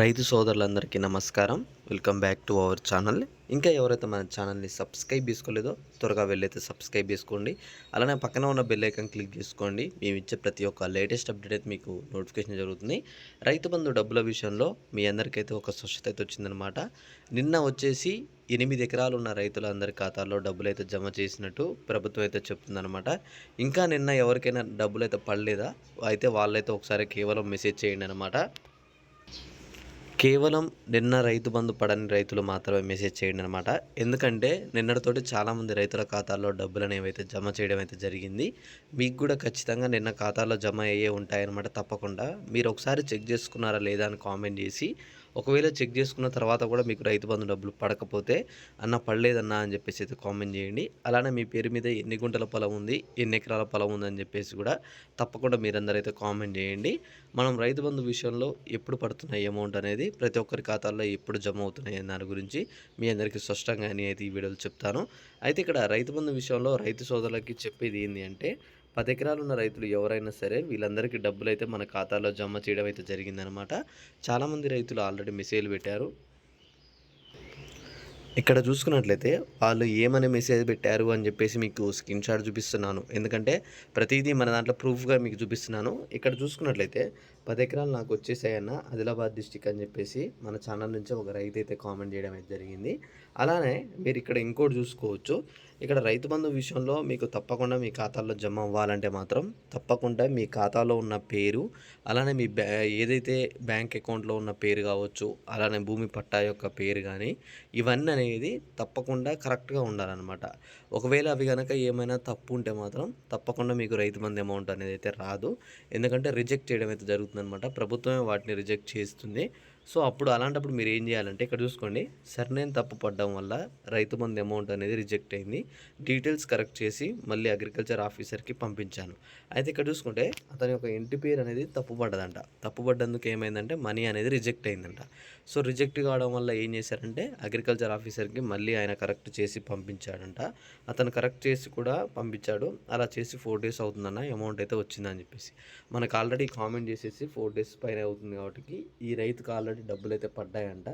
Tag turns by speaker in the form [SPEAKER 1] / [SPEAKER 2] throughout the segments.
[SPEAKER 1] రైతు సోదరులందరికీ నమస్కారం. Welcome back to our channel ఇంకా ఎవరైతే మన ఛానల్ని సబ్స్క్రైబ్ చేసుకోలేదో త్వరగా వెళ్ళైతే సబ్స్క్రైబ్ చేసుకోండి. అలానే పక్కన ఉన్న బెల్ ఐకాన్ క్లిక్ చేసుకోండి. మేము ఇచ్చే ప్రతి ఒక్క లేటెస్ట్ అప్డేట్ అయితే మీకు నోటిఫికేషన్ జరుగుతుంది. రైతు బంధు డబ్బుల విషయంలో మీ అందరికైతే ఒక స్వచ్ఛత అయితే వచ్చిందనమాట నిన్న వచ్చేసి ఎనిమిది ఎకరాలు ఉన్న రైతులందరి ఖాతాల్లో డబ్బులు అయితే జమ చేసినట్టు ప్రభుత్వం అయితే చెప్తుందనమాట ఇంకా నిన్న ఎవరికైనా డబ్బులు అయితే పడలేదా? అయితే వాళ్ళైతే ఒకసారి కేవలం మెసేజ్ చేయండి అనమాట కేవలం నిన్న రైతు బంధు పడని రైతులు మాత్రమే మెసేజ్ చేయండి అనమాట ఎందుకంటే నిన్నటితోటి చాలామంది రైతుల ఖాతాల్లో డబ్బులు అనేవి అయితే జమ చేయడం అయితే జరిగింది మీకు కూడా ఖచ్చితంగా నిన్న ఖాతాలో జమ అయ్యే ఉంటాయన్నమాట తప్పకుండా. మీరు ఒకసారి చెక్ చేసుకున్నారా లేదా అని కామెంట్ చేసి ఒకవేళ చెక్ చేసుకున్న తర్వాత కూడా మీకు రైతు బంధు డబ్బులు పడకపోతే అన్న పడలేదన్నా అని చెప్పేసి అయితే కామెంట్ చేయండి. అలానే మీ పేరు మీద ఎన్ని గుంటల పొలం ఉంది ఎన్ని ఎకరాల పొలం ఉందని చెప్పేసి కూడా తప్పకుండా మీరందరూ అయితే కామెంట్ చేయండి. మనం రైతు బంధు విషయంలో ఎప్పుడు పడుతున్న అమౌంట్ అనేది ప్రతి ఒక్కరి ఖాతాల్లో ఎప్పుడు జమ అవుతున్నాయి దాని గురించి మీ అందరికీ స్పష్టంగా అని అయితే ఈ వీడియోలు చెప్తాను. అయితే ఇక్కడ రైతు బంధు విషయంలో రైతు సోదరులకి చెప్పేది ఏంటి అంటే పది ఎకరాలు ఉన్న రైతులు ఎవరైనా సరే వీళ్ళందరికీ డబ్బులు అయితే మన ఖాతాలో జమ చేయడం అయితే జరిగిందనమాట చాలామంది రైతులు ఆల్రెడీ మెసేజ్లు పెట్టారు. ఇక్కడ చూసుకున్నట్లయితే వాళ్ళు ఏమని మెసేజ్ పెట్టారు అని చెప్పేసి మీకు స్క్రీన్ షాట్ చూపిస్తున్నాను. ఎందుకంటే ప్రతిదీ మన దాంట్లో ప్రూఫ్గా మీకు చూపిస్తున్నాను. ఇక్కడ చూసుకున్నట్లయితే పది ఎకరాలు నాకు వచ్చేసాయన్న ఆదిలాబాద్ డిస్టిక్ అని చెప్పేసి మన ఛానల్ నుంచి ఒక రైతు అయితే కామెంట్ చేయడం అయితే జరిగింది. అలానే మీరు ఇక్కడ ఇంకోటి చూసుకోవచ్చు. ఇక్కడ రైతు బంధు విషయంలో మీకు తప్పకుండా మీ ఖాతాలో జమ అవ్వాలంటే మాత్రం తప్పకుండా మీ ఖాతాలో ఉన్న పేరు అలానే మీ బ్యా ఏదైతే బ్యాంక్ అకౌంట్లో ఉన్న పేరు కావచ్చు అలానే భూమి పట్టా యొక్క పేరు కానీ ఇవన్నీ అనేది తప్పకుండా కరెక్ట్గా ఉండాలన్నమాట. ఒకవేళ అవి కనుక ఏమైనా తప్పు ఉంటే మాత్రం తప్పకుండా మీకు రైతు బంధు అమౌంట్ అనేది అయితే రాదు. ఎందుకంటే రిజెక్ట్ చేయడం అయితే జరుగుతుందన్నమాట. ప్రభుత్వమే వాటిని రిజెక్ట్ చేస్తుంది. సో అప్పుడు అలాంటప్పుడు మీరు ఏం చేయాలంటే ఇక్కడ చూసుకోండి. సర్నేమ్ తప్పు పడడం వల్ల రైతు బంధు అమౌంట్ అనేది రిజెక్ట్ అయింది. డీటెయిల్స్ కరెక్ట్ చేసి మళ్ళీ అగ్రికల్చర్ ఆఫీసర్కి పంపించాను. అయితే ఇక్కడ చూసుకుంటే అతని యొక్క ఇంటి పేరు అనేది తప్పు పడ్డదంట. తప్పు పడ్డందుకు ఏమైందంటే మనీ అనేది రిజెక్ట్ అయిందంట. సో రిజెక్ట్ కావడం వల్ల ఏం చేశారంటే అగ్రికల్చర్ ఆఫీసర్కి మళ్ళీ ఆయన కరెక్ట్ చేసి పంపించాడంట. అతను కరెక్ట్ చేసి కూడా పంపించాడు. అలా చేసి ఫోర్ డేస్ అవుతుందన్న అమౌంట్ అయితే వచ్చిందని చెప్పేసి. మనకు ఆల్రెడీ కామెంట్ చేసేసి ఫోర్ డేస్ పైన అవుతుంది కాబట్టి ఈ రైతుకు ఆల్రెడీ డబ్బులు అయితే పడ్డాయంట.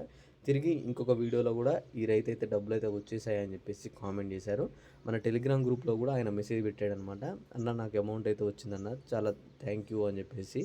[SPEAKER 1] తిరిగి ఇంకొక వీడియోలో కూడా ఈ రైతు అయితే డబ్బులు అయితే వచ్చేసాయని చెప్పేసి కామెంట్ చేశారు. మన టెలిగ్రామ్ గ్రూప్లో కూడా ఆయన మెసేజ్ పెట్టాడనమాట అన్న నాకు అమౌంట్ అయితే వచ్చిందన్న చాలా థ్యాంక్ యూ అని చెప్పేసి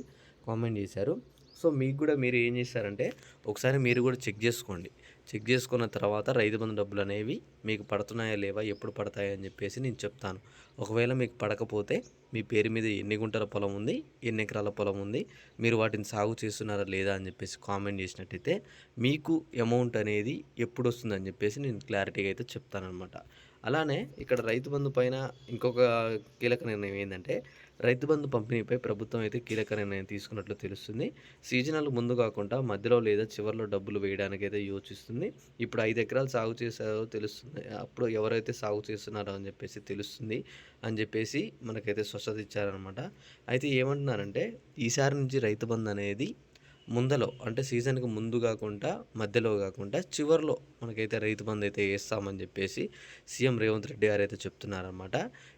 [SPEAKER 1] కామెంట్ చేశారు. సో మీకు కూడా మీరు ఏం చేస్తారంటే ఒకసారి మీరు కూడా చెక్ చేసుకోండి. చెక్ చేసుకున్న తర్వాత రైతు బంధు డబ్బులు అనేవి మీకు పడుతున్నాయా లేవా ఎప్పుడు పడతాయా అని చెప్పేసి నేను చెప్తాను. ఒకవేళ మీకు పడకపోతే మీ పేరు మీద ఎన్ని గుంటల పొలం ఉంది ఎన్ని ఎకరాల పొలం ఉంది మీరు వాటిని సాగు చేస్తున్నారా లేదా అని చెప్పేసి కామెంట్ చేసినట్టయితే మీకు అమౌంట్ అనేది ఎప్పుడు వస్తుందని చెప్పేసి నేను క్లారిటీగా అయితే చెప్తానమాట అలానే ఇక్కడ రైతు బంధు పైన ఇంకొక కీలక నిర్ణయం ఏంటంటే రైతు బంధు పంపిణీపై ప్రభుత్వం అయితే కీలక నిర్ణయం తీసుకున్నట్లు తెలుస్తుంది. సీజనల్ ముందు కాకుండా మధ్యలో లేదా చివరిలో డబ్బులు వేయడానికి అయితే యోచిస్తుంది. ఇప్పుడు ఐదు ఎకరాలు సాగు చేశారో తెలుస్తుంది. అప్పుడు ఎవరైతే సాగు చేస్తున్నారో అని చెప్పేసి తెలుస్తుంది అని చెప్పేసి మనకైతే స్వచ్ఛత ఇచ్చారనమాట అయితే ఏమంటున్నారంటే ఈసారి నుంచి రైతు బంధు అనేది ముందలో అంటే సీజన్కి ముందు కాకుండా మధ్యలో కాకుండా చివరిలో మనకైతే రైతు బంధు అయితే వేస్తామని చెప్పేసి సీఎం రేవంత్ రెడ్డి గారు అయితే చెప్తున్నారనమాట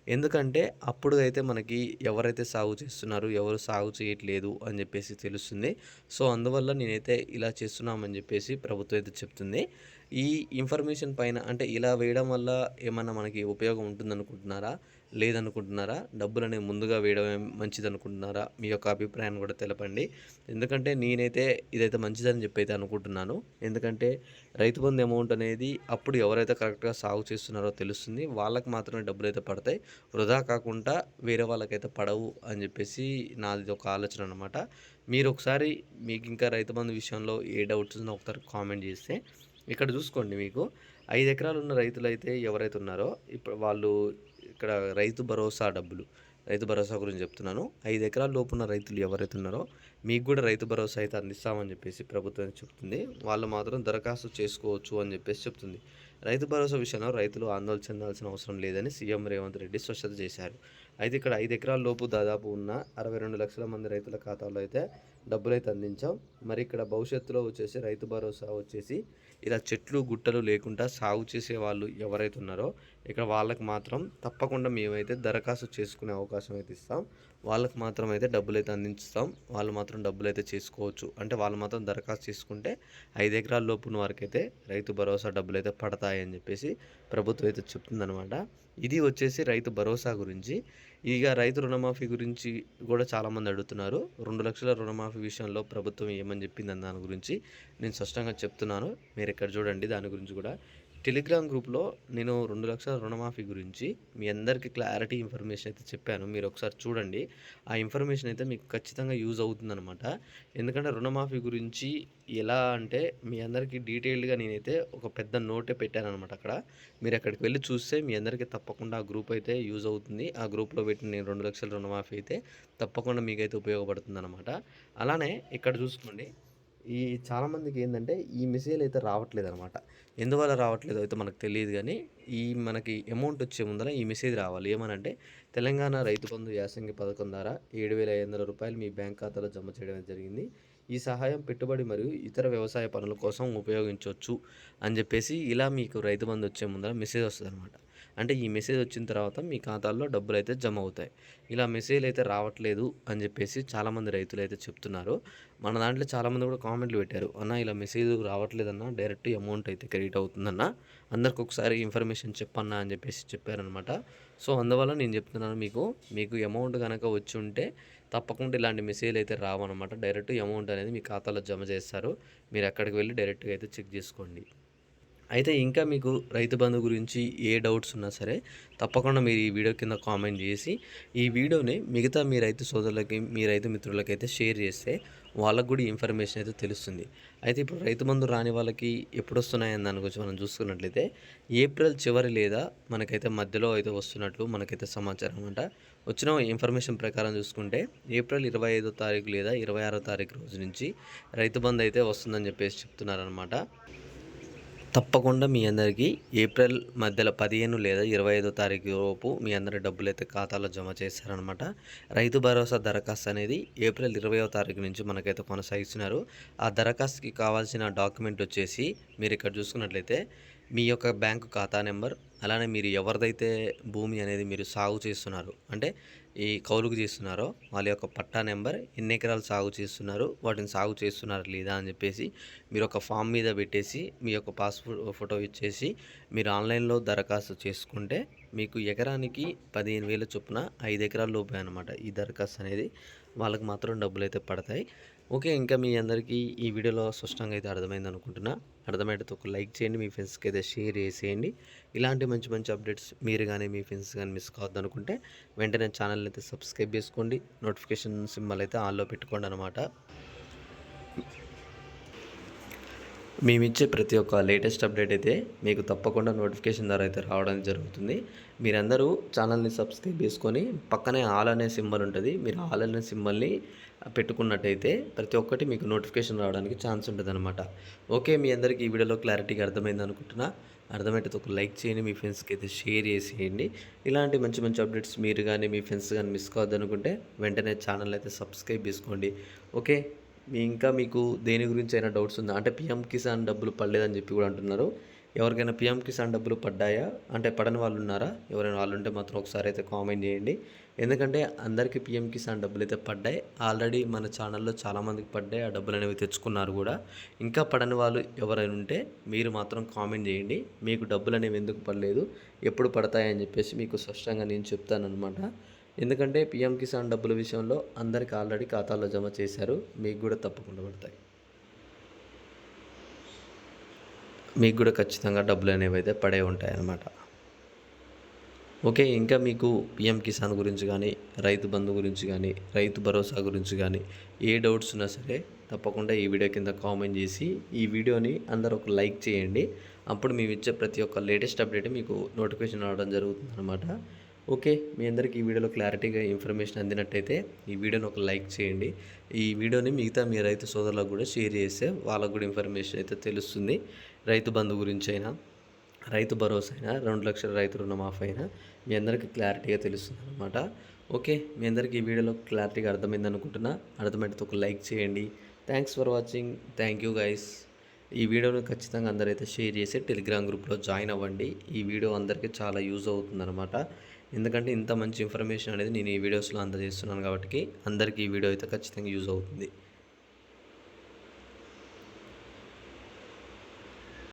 [SPEAKER 1] ఎందుకంటే అప్పుడు అయితే మనకి ఎవరైతే సాగు చేస్తున్నారు ఎవరు సాగు చేయట్లేదు అని చెప్పేసి తెలుస్తుంది. సో అందువల్ల నేనైతే ఇలా చేస్తున్నామని చెప్పేసి ప్రభుత్వం అయితే చెప్తుంది. ఈ ఇన్ఫర్మేషన్ పైన అంటే ఇలా వేయడం వల్ల ఏమన్నా మనకి ఉపయోగం ఉంటుందనుకుంటున్నారా? లేదనుకుంటున్నారా? డబ్బులనే ముందుగా వేయడమే మంచిది అనుకుంటున్నారా మీ యొక్క అభిప్రాయాన్ని కూడా తెలపండి. ఎందుకంటే నేనైతే ఇదైతే మంచిదని చెప్పి అయితే అనుకుంటున్నాను. ఎందుకంటే రైతు బంధు అమౌంట్ అనేది అప్పుడు ఎవరైతే కరెక్ట్గా సాగు చేస్తున్నారో తెలుస్తుంది. వాళ్ళకి మాత్రమే డబ్బులు అయితే పడతాయి. వృధా కాకుండా వేరే వాళ్ళకైతే పడవు అని చెప్పేసి నాది ఒక ఆలోచన అనమాట మీరు ఒకసారి మీకు ఇంకా రైతు బంధు విషయంలో ఏ డౌట్స్ ఉన్నా ఒకసారి కామెంట్ చేస్తే ఇక్కడ చూసుకోండి మీకు. ఐదు ఎకరాలు ఉన్న రైతులు అయితే ఎవరైతే ఉన్నారో ఇప్పుడు వాళ్ళు ఇక్కడ రైతు భరోసా డబ్బులు రైతు భరోసా గురించి చెప్తున్నాను. ఐదు ఎకరాల లోపు ఉన్న రైతులు ఎవరైతే ఉన్నారో మీకు కూడా రైతు భరోసా అయితే అందిస్తామని చెప్పేసి ప్రభుత్వం చెప్తుంది. వాళ్ళు మాత్రం దరఖాస్తు చేసుకోవచ్చు అని చెప్పేసి చెప్తుంది. రైతు భరోసా విషయంలో రైతులు ఆందోళన చెందాల్సిన అవసరం లేదని సీఎం రేవంత్ రెడ్డి స్పష్టత చేశారు. అయితే ఇక్కడ ఐదు ఎకరాల లోపు దాదాపు ఉన్న అరవై రెండు లక్షల మంది రైతుల ఖాతాలో అయితే డబ్బులైతే అందించాం. మరి ఇక్కడ భవిష్యత్తులో వచ్చేసి రైతు భరోసా వచ్చేసి ఇలా చెట్లు గుట్టలు లేకుండా సాగు చేసే వాళ్ళు ఎవరైతే ఉన్నారో ఇక్కడ వాళ్ళకి మాత్రం తప్పకుండా మేమైతే దరఖాస్తు చేసుకునే అవకాశం అయితే ఇస్తాం. వాళ్ళకి మాత్రం అయితే డబ్బులు అయితే అందించుతాం. వాళ్ళు మాత్రం డబ్బులు అయితే చేసుకోవచ్చు. అంటే వాళ్ళు మాత్రం దరఖాస్తు చేసుకుంటే ఐదు ఎకరాల లోపున వారికైతే రైతు భరోసా డబ్బులు అయితే పడతాయి అని చెప్పేసి ప్రభుత్వం అయితే చెప్తుందనమాట ఇది వచ్చేసి రైతు భరోసా గురించి. ఇక రైతు రుణమాఫీ గురించి కూడా చాలామంది అడుగుతున్నారు. రెండు లక్షల రుణమాఫీ విషయంలో ప్రభుత్వం ఏమని చెప్పిందని దాని గురించి నేను స్పష్టంగా చెప్తున్నాను. మీరు ఇక్కడ చూడండి దాని గురించి కూడా. టెలిగ్రామ్ గ్రూప్లో నేను రెండు లక్షల రుణమాఫీ గురించి మీ అందరికీ క్లారిటీ ఇన్ఫర్మేషన్ అయితే చెప్పాను. మీరు ఒకసారి చూడండి. ఆ ఇన్ఫర్మేషన్ అయితే మీకు ఖచ్చితంగా యూజ్ అవుతుందన్నమాట. ఎందుకంటే రుణమాఫీ గురించి ఎలా అంటే మీ అందరికీ డీటెయిల్డ్గా నేనైతే ఒక పెద్ద నోటే పెట్టాను అనమాట అక్కడ. మీరు అక్కడికి వెళ్ళి చూస్తే మీ అందరికీ తప్పకుండా ఆ గ్రూప్ అయితే యూజ్ అవుతుంది. ఆ గ్రూప్లో పెట్టిన నేను రెండు లక్షల రుణమాఫీ అయితే తప్పకుండా మీకైతే ఉపయోగపడుతుంది అనమాట అలానే ఇక్కడ చూసుకోండి. ఈ చాలామందికి ఏంటంటే ఈ మెసేజ్ అయితే రావట్లేదు అనమాట ఎందువల్ల రావట్లేదు అయితే మనకు తెలియదు కానీ ఈ మనకి అమౌంట్ వచ్చే ముందర ఈ మెసేజ్ రావాలి. ఏమనంటే తెలంగాణ రైతు బంధు యాసంగి పథకం ద్వారా ఏడు వేల ఐదు వందల రూపాయలు మీ బ్యాంక్ ఖాతాలో జమ చేయడం జరిగింది. ఈ సహాయం పెట్టుబడి మరియు ఇతర వ్యవసాయ పనుల కోసం ఉపయోగించవచ్చు అని చెప్పేసి ఇలా మీకు రైతు బంధు వచ్చే ముందర మెసేజ్ వస్తుంది అనమాట అంటే ఈ మెసేజ్ వచ్చిన తర్వాత మీ ఖాతాల్లో డబ్బులు అయితే జమ అవుతాయి. ఇలా మెసేజ్ అయితే రావట్లేదు అని చెప్పేసి చాలామంది రైతులు అయితే చెప్తున్నారు. మన దాంట్లో చాలామంది కూడా కామెంట్లు పెట్టారు. అన్న ఇలా మెసేజ్ రావట్లేదన్న డైరెక్ట్ అమౌంట్ అయితే క్రెడిట్ అవుతుందన్న అందరికి ఒకసారి ఇన్ఫర్మేషన్ చెప్పన్నా అని చెప్పేసి చెప్పారనమాట సో అందువల్ల నేను చెప్తున్నాను మీకు మీకు అమౌంట్ కనుక వచ్చి ఉంటే తప్పకుండా ఇలాంటి మెసేజ్ అయితే రావన్నమాట. డైరెక్ట్ అమౌంట్ అనేది మీ ఖాతాలో జమ చేస్తారు. మీరు అక్కడికి వెళ్ళి డైరెక్ట్గా అయితే చెక్ చేసుకోండి. అయితే ఇంకా మీకు రైతు బంధు గురించి ఏ డౌట్స్ ఉన్నా సరే తప్పకుండా మీరు ఈ వీడియో కింద కామెంట్ చేసి ఈ వీడియోని మిగతా మీ రైతు సోదరులకి మీ రైతు మిత్రులకి అయితే షేర్ చేస్తే వాళ్ళకు కూడా ఇన్ఫర్మేషన్ అయితే తెలుస్తుంది. అయితే ఇప్పుడు రైతు బంధు రాని వాళ్ళకి ఎప్పుడు వస్తున్నాయని దాని గురించి మనం చూసుకున్నట్లయితే ఏప్రిల్ చివరి లేదా మనకైతే మధ్యలో అయితే వస్తున్నట్లు మనకైతే సమాచారం అంట వచ్చిన ఇన్ఫర్మేషన్ ప్రకారం చూసుకుంటే ఏప్రిల్ ఇరవై ఐదో తారీఖు లేదా ఇరవై ఆరో తారీఖు రోజు నుంచి రైతు బంధు అయితే వస్తుందని చెప్పేసి చెప్తున్నారనమాట తప్పకుండా మీ అందరికీ ఏప్రిల్ మధ్యలో పదిహేను లేదా ఇరవై ఐదో తారీఖు లోపు మీ అందరి డబ్బులు అయితే ఖాతాలో జమ చేశారనమాట రైతు భరోసా దరఖాస్తు అనేది ఏప్రిల్ ఇరవయో తారీఖు నుంచి మనకైతే కొనసాగిస్తున్నారు. ఆ దరఖాస్తుకి కావాల్సిన డాక్యుమెంట్ వచ్చేసి మీరు ఇక్కడ చూసుకున్నట్లయితే మీ యొక్క బ్యాంకు ఖాతా నెంబర్ అలానే మీరు ఎవరిదైతే భూమి అనేది మీరు సాగు చేస్తున్నారు అంటే ఈ కౌలుకు చేస్తున్నారో వాళ్ళ యొక్క పట్టా నెంబర్ ఎన్ని ఎకరాలు సాగు చేస్తున్నారు వాటిని సాగు చేస్తున్నారు లేదా అని చెప్పేసి మీరు ఒక ఫామ్ మీద పెట్టేసి మీ యొక్క పాస్పోర్ట్ ఫోటో ఇచ్చేసి మీరు ఆన్లైన్లో దరఖాస్తు చేసుకుంటే మీకు ఎకరానికి పదిహేను వేల చొప్పున ఐదు ఎకరాల లోపే అనమాట ఈ దరఖాస్తు అనేది. వాళ్ళకి మాత్రం డబ్బులు అయితే పడతాయి. ఓకే ఇంకా మీ అందరికీ ఈ వీడియోలో స్పష్టంగా అయితే అర్థమైంది అనుకుంటున్నా. అర్థమైతే ఒక లైక్ చేయండి మీ ఫ్రెండ్స్కి అయితే షేర్ చేసేయండి. ఇలాంటి మంచి మంచి అప్డేట్స్ మీరు కానీ మీ ఫ్రెండ్స్ కానీ మిస్ కావద్దు అనుకుంటే వెంటనే ఛానల్ అయితే సబ్స్క్రైబ్ చేసుకోండి. నోటిఫికేషన్ సింబల్ అయితే ఆన్లో పెట్టుకోండి అనమాట మేము ఇచ్చే ప్రతి ఒక్క లేటెస్ట్ అప్డేట్ అయితే మీకు తప్పకుండా నోటిఫికేషన్ ద్వారా అయితే రావడం జరుగుతుంది. మీరందరూ ఛానల్ని సబ్స్క్రైబ్ చేసుకొని పక్కనే ఆల్ అనే సింబల్ ఉంటుంది. మీరు ఆల్ అనే సింబల్ని పెట్టుకున్నట్టయితే ప్రతి ఒక్కటి మీకు నోటిఫికేషన్ రావడానికి ఛాన్స్ ఉంటుంది అనమాట ఓకే మీ అందరికీ ఈ వీడియోలో క్లారిటీగా అర్థమైంది అనుకుంటున్నా. అర్థమైతే ఒక లైక్ చేయండి మీ ఫ్రెండ్స్కి అయితే షేర్ చేసేయండి. ఇలాంటి మంచి మంచి అప్డేట్స్ మీరు కానీ మీ ఫ్రెండ్స్ కానీ మిస్ కావద్దనుకుంటే వెంటనే ఛానల్ అయితే సబ్స్క్రైబ్ చేసుకోండి. ఓకే మీ ఇంకా మీకు దేని గురించి అయినా డౌట్స్ ఉందా? అంటే పిఎం కిసాన్ డబ్బులు పడలేదని చెప్పి కూడా అంటున్నారు. ఎవరికైనా పిఎం కిసాన్ డబ్బులు పడ్డాయా? అంటే పడని వాళ్ళు ఉన్నారా ఎవరైనా వాళ్ళు ఉంటే మాత్రం ఒకసారి అయితే కామెంట్ చేయండి. ఎందుకంటే అందరికీ పిఎం కిసాన్ డబ్బులు అయితే పడ్డాయి. ఆల్రెడీ మన ఛానల్లో చాలామందికి పడ్డాయి. ఆ డబ్బులు అనేవి తెచ్చుకున్నారు కూడా. ఇంకా పడని వాళ్ళు ఎవరైనా ఉంటే మీరు మాత్రం కామెంట్ చేయండి. మీకు డబ్బులు అనేవి ఎందుకు పడలేదు? ఎప్పుడు పడతాయని చెప్పేసి మీకు స్పష్టంగా నేను చెప్తానమాట ఎందుకంటే పిఎం కిసాన్ డబ్బుల విషయంలో అందరికి ఆల్రెడీ ఖాతాలో జమ చేశారు. మీకు కూడా తప్పకుండా పడతాయి. మీకు కూడా ఖచ్చితంగా డబ్బులు అనేవి అయితే పడే ఉంటాయి అన్నమాట ఓకే ఇంకా మీకు పిఎం కిసాన్ గురించి కానీ రైతు బంధు గురించి కానీ రైతు భరోసా గురించి కానీ ఏ డౌట్స్ ఉన్నా సరే తప్పకుండా ఈ వీడియో కింద కామెంట్ చేసి ఈ వీడియోని అందరూ ఒక లైక్ చేయండి. అప్పుడు మేము ఇచ్చే ప్రతి ఒక్క లేటెస్ట్ అప్డేట్ మీకు నోటిఫికేషన్ రావడం జరుగుతుంది అనమాట ఓకే మీ అందరికీ ఈ వీడియోలో క్లారిటీగా ఇన్ఫర్మేషన్ అందినట్టయితే ఈ వీడియోని ఒక లైక్ చేయండి. ఈ వీడియోని మిగతా మీ రైతు సోదరులకు కూడా షేర్ చేస్తే వాళ్ళకు కూడా ఇన్ఫర్మేషన్ అయితే తెలుస్తుంది. రైతు బంధు గురించి అయినా రైతు భరోసా అయినా రెండు లక్షల రైతు రుణమాఫీ అయినా మీ అందరికీ క్లారిటీగా తెలుస్తుంది అనమాట ఓకే మీ అందరికీ ఈ వీడియోలో క్లారిటీగా అర్థమైంది అనుకుంటున్నా అర్థమైతే ఒక లైక్ చేయండి. Thanks for watching thank you guys ఈ వీడియోని ఖచ్చితంగా అందరైతే షేర్ చేసి టెలిగ్రామ్ గ్రూప్లో జాయిన్ అవ్వండి. ఈ వీడియో అందరికీ చాలా యూజ్ అవుతుందన్నమాట. ఎందుకంటే ఇంత మంచి ఇన్ఫర్మేషన్ అనేది నేను ఈ వీడియోస్లో అందజేస్తున్నాను కాబట్టి అందరికీ ఈ వీడియో అయితే ఖచ్చితంగా యూజ్ అవుతుంది.